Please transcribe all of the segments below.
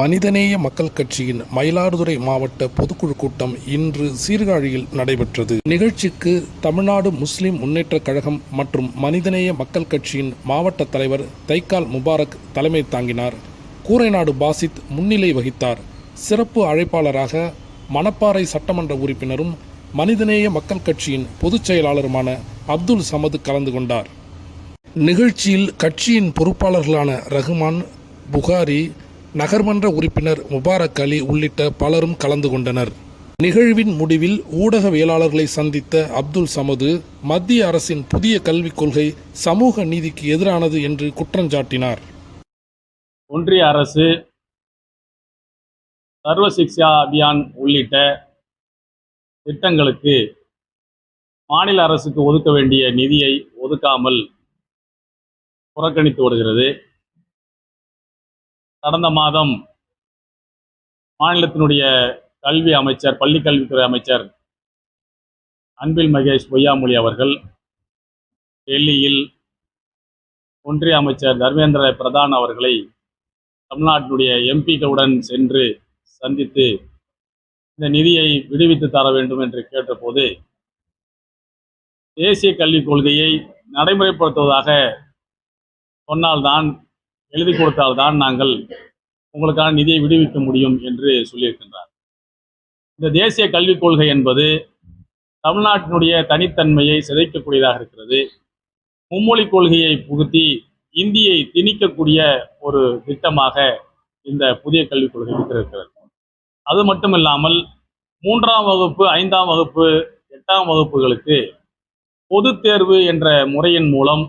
மனிதநேய மக்கள் கட்சியின் மயிலாடுதுறை மாவட்ட பொதுக்குழு கூட்டம் இன்று சீர்காழியில் நடைபெற்றது. நிகழ்ச்சிக்கு தமிழ்நாடு முஸ்லிம் முன்னேற்றக் கழகம் மற்றும் மனிதநேய மக்கள் கட்சியின் மாவட்ட தலைவர் தைக்கால் முபாரக் தலைமை தாங்கினார். கூரைநாடு பாசித் முன்னிலை வகித்தார். சிறப்பு அழைப்பாளராக மணப்பாறை சட்டமன்ற உறுப்பினரும் மனிதநேய மக்கள் கட்சியின் பொதுச் செயலாளருமான அப்துல் சமது கலந்து கொண்டார். நிகழ்ச்சியில் கட்சியின் பொறுப்பாளர்களான ரகுமான் புகாரி நகர்மன்ற உறுப்பினர் முபாரக் அலி உள்ளிட்ட பலரும் கலந்து கொண்டனர். நிகழ்வின் முடிவில் ஊடகவியலாளர்களை சந்தித்த அப்துல் சமது மத்திய அரசின் புதிய கல்விக் கொள்கை சமூக நீதிக்கு எதிரானது என்று குற்றஞ்சாட்டினார் ஒன்றிய அரசு சர்வ சிக்ஷா அபியான் உள்ளிட்ட திட்டங்களுக்கு மாநில அரசுக்கு ஒதுக்க வேண்டிய நிதியை ஒதுக்காமல் புறக்கணித்து வருகிறது. கடந்த மாதம் மாநிலத்தினுடைய கல்வி அமைச்சர் பள்ளிக்கல்வித்துறை அமைச்சர் அன்பில் மகேஷ் பொய்யாமொழி அவர்கள் டெல்லியில் ஒன்றிய அமைச்சர் தர்மேந்திர பிரதான் அவர்களை தமிழ்நாட்டினுடைய எம்பிக்களுடன் சென்று சந்தித்து இந்த நிதியை விடுவித்து தர வேண்டும் என்று கேட்டபோது தேசிய கல்விக் கொள்கையை நடைமுறைப்படுத்துவதாக சொன்னால்தான் எழுதி கொடுத்தால்தான் நாங்கள் உங்களுக்கான நிதியை விடுவிக்க முடியும் என்று சொல்லியிருக்கின்றார். இந்த தேசிய கல்விக் கொள்கை என்பது தமிழ்நாட்டினுடைய தனித்தன்மையை சிதைக்கக்கூடியதாக இருக்கிறது. மும்மொழி கொள்கையை புகுத்தி இந்தியை திணிக்கக்கூடிய ஒரு திட்டமாக இந்த புதிய கல்விக் கொள்கை இருக்கிறது. அது மட்டும் இல்லாமல் மூன்றாம் வகுப்பு ஐந்தாம் வகுப்பு எட்டாம் வகுப்புகளுக்கு பொது தேர்வு என்ற முறையின் மூலம்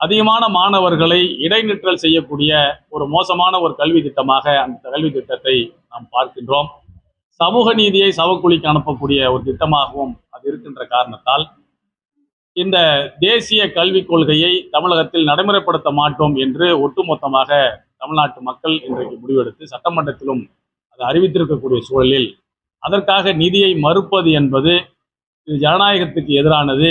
அதிகமான மாணவர்களை இடைநிற்றல் செய்யக்கூடிய ஒரு மோசமான ஒரு கல்வி திட்டமாக அந்த கல்வி திட்டத்தை நாம் பார்க்கின்றோம். சமூக நீதியை சவக்குழிக்கு அனுப்பக்கூடிய ஒரு திட்டமாகவும் அது இருக்கின்ற காரணத்தால் இந்த தேசிய கல்விக் கொள்கையை தமிழகத்தில் நடைமுறைப்படுத்த மாட்டோம் என்று ஒட்டுமொத்தமாக தமிழ்நாட்டு மக்கள் இன்றைக்கு முடிவெடுத்து சட்டமன்றத்திலும் அது அறிவித்திருக்கக்கூடிய சூழலில் அதற்காக நிதியை மறுப்பது என்பது இது ஜனநாயகத்துக்கு எதிரானது.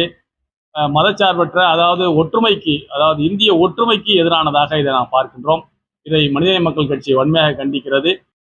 மதச்சார்பற்ற அதாவது ஒற்றுமைக்கு அதாவது இந்திய ஒற்றுமைக்கு எதிரானதாக இதை நாம் பார்க்கின்றோம். இதை மனிதநேய மக்கள் கட்சி வன்மையாக கண்டிக்கிறது.